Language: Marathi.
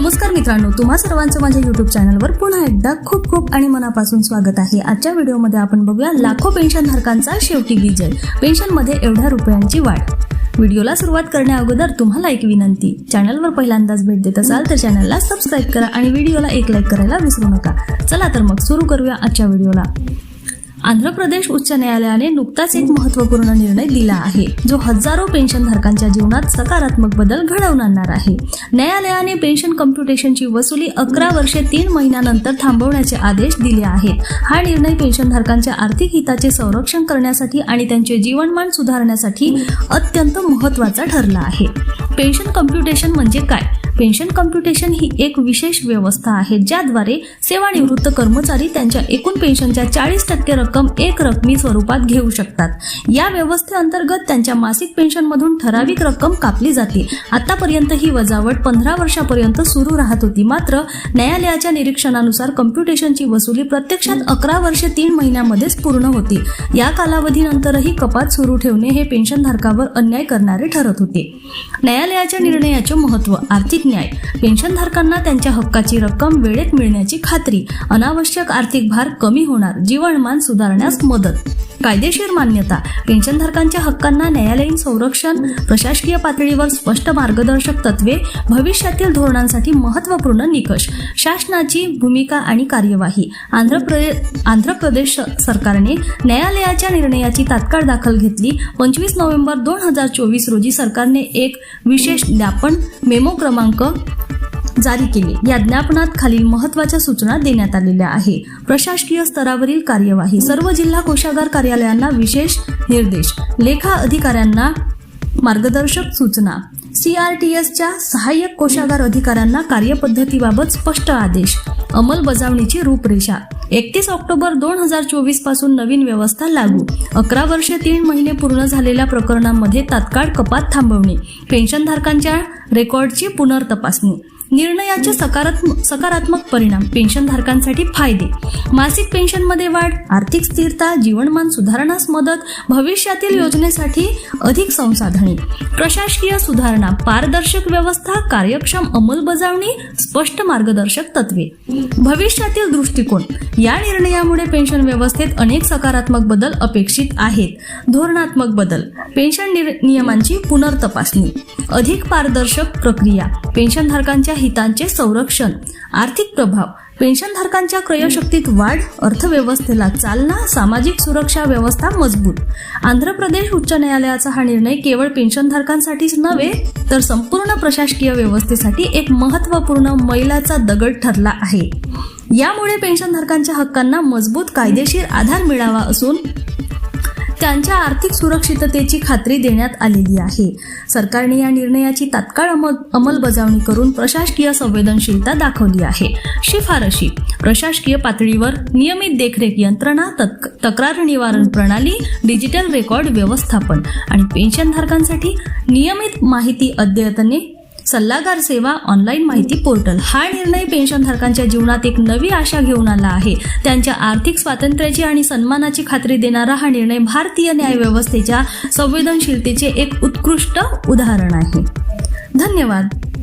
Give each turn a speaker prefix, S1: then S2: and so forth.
S1: नमस्कार मित्रांनो तुम्हा सर्वांचं माझ्या युट्यूब चॅनलवर पुन्हा एकदा खूप खूप आणि मनापासून स्वागत आहे. आजच्या व्हिडिओमध्ये आपण बघूया लाखो पेन्शनधारकांचा शेवटी विजय. पेन्शनमध्ये एवढ्या रुपयांची वाढ. व्हिडिओला सुरुवात करण्या अगोदर तुम्हाला एक विनंती. चॅनलवर पहिल्यांदाच भेट देत असाल तर चॅनलला सबस्क्राईब करा आणि व्हिडिओला एक लाईक करायला विसरू नका. चला तर मग सुरू करूया आजच्या व्हिडिओला. आंध्र प्रदेश उच्च न्यायालयाने नुकताच एक महत्त्वपूर्ण निर्णय दिला आहे जो हजारो पेन्शनधारकांच्या जीवनात सकारात्मक बदल घडवून आणणार आहे. न्यायालयाने पेन्शन कम्प्युटेशनची वसुली अकरा वर्षे तीन महिन्यानंतर थांबवण्याचे आदेश दिले आहेत. हा निर्णय पेन्शनधारकांच्या आर्थिक हिताचे संरक्षण करण्यासाठी आणि त्यांचे जीवनमान सुधारण्यासाठी अत्यंत महत्त्वाचा ठरला आहे. पेन्शन कम्प्युटेशन म्हणजे काय? पेन्शन कॉम्प्युटेशन ही एक विशेष व्यवस्था आहे ज्याद्वारे सेवानिवृत्त कर्मचारी त्यांच्या एकूण पेन्शनच्या चाळीस टक्के रक्कम एक रकमी स्वरूपात घेऊ शकतात. या व्यवस्थेअंतर्गत त्यांच्या मासिक पेन्शनमधून ठराविक रक्कम कापली जाते. आतापर्यंत ही वजावट पंधरा वर्षापर्यंत सुरू राहत होती. मात्र न्यायालयाच्या निरीक्षणानुसार कम्प्युटेशनची वसुली प्रत्यक्षात अकरा वर्षे तीन महिन्यामध्येच पूर्ण होती. या कालावधीनंतरही कपात सुरू ठेवणे हे पेन्शनधारकावर अन्याय करणारे ठरत होते. न्यायालयाच्या निर्णयाचे महत्त्व आर्थिक न्याय. पेन्शनधारकांना त्यांच्या हक्काची रक्कम वेळेत मिळण्याची खात्री. अनावश्यक आर्थिक भार कमी होणार. जीवनमान सुधारण्यास मदत. कायदेशीर मान्यता पेन्शनधारकांच्या हक्कांना न्यायालयीन संरक्षण प्रशासकीय पातळीवर स्पष्ट मार्गदर्शक तत्वे भविष्यातील धोरणांसाठी महत्त्वपूर्ण निकष शासनाची भूमिका आणि कार्यवाही. आंध्र प्रदेश आंध्र प्रदेश सरकारने न्यायालयाच्या निर्णयाची तात्काळ दाखल घेतली. पंचवीस नोव्हेंबर दोन हजार चोवीस रोजी सरकारने एक विशेष ज्ञापन मेमो क्रमांक जारी केले. या ज्ञापनात खालील महत्त्वाच्या सूचना देण्यात आलेल्या आहे. प्रशासकीय स्तरावरील कार्यवाही. सर्व जिल्हा कोषागार कार्यालयांना विशेष निर्देश. लेखा अधिकाऱ्यांना मार्गदर्शक सूचना. सीआरटीएसच्या सहाय्यक कोषागार अधिकाऱ्यांना कार्यपद्धतीबाबत स्पष्ट आदेश. अंमलबजावणीची रूपरेषा. एकतीस ऑक्टोबर दोन हजार चोवीसपासून नवीन व्यवस्था लागू. अकरा वर्षे तीन महिने पूर्ण झालेल्या प्रकरणांमध्ये तात्काळ कपात थांबवणे. पेन्शनधारकांच्या रेकॉर्डची पुनर्तपासणी. निर्णयाचे सकारात्मक सकारात्मक परिणाम पेन्शनधारकांसाठी फायदे. मासिक पेन्शनमध्ये वाढ आर्थिक स्थिरता जीवनमान सुधारण्यास मदत भविष्यातील योजनेसाठी अधिक संसाधने. प्रशासकीय सुधारणा पारदर्शक व्यवस्था कार्यक्षम अंमलबजावणी स्पष्ट मार्गदर्शक तत्वे. भविष्यातील दृष्टिकोन. या निर्णयामुळे पेन्शन व्यवस्थेत अनेक सकारात्मक बदल अपेक्षित आहेत. धोरणात्मक बदल. पेन्शन निर- नियमांची पुनर्तपासणी. अधिक पारदर्शक प्रक्रिया. पेन्शनधारकांच्या हितांचे संरक्षण आर्थिक प्रभाव पेन्शनधारकांच्या क्रयशक्तीत वाढ अर्थव्यवस्थेला चालना सामाजिक सुरक्षा व्यवस्था मजबूत. आंध्र प्रदेश उच्च न्यायालयाचा हा निर्णय केवळ पेन्शनधारकांसाठीच नव्हे तर संपूर्ण प्रशासकीय व्यवस्थेसाठी एक महत्त्वपूर्ण मैलाचा दगड ठरला आहे. यामुळे पेन्शनधारकांच्या हक्कांना मजबूत कायदेशीर आधार मिळावा असून त्यांच्या आर्थिक सुरक्षिततेची खात्री देण्यात आलेली आहे. सरकारने या निर्णयाची तात्काळ अमल अंमलबजावणी करून प्रशासकीय संवेदनशीलता दाखवली आहे. शिफारशी. प्रशासकीय पातळीवर नियमित देखरेख यंत्रणा तक तक्रार निवारण प्रणाली डिजिटल रेकॉर्ड व्यवस्थापन आणि पेन्शनधारकांसाठी नियमित माहिती अद्यतने सल्लागार सेवा ऑनलाईन माहिती पोर्टल. हा निर्णय पेन्शनधारकांच्या जीवनात एक नवी आशा घेऊन आला आहे. त्यांच्या आर्थिक स्वातंत्र्याची आणि सन्मानाची खात्री देणारा हा निर्णय भारतीय न्यायव्यवस्थेच्या संवेदनशीलतेचे एक उत्कृष्ट उदाहरण आहे. धन्यवाद.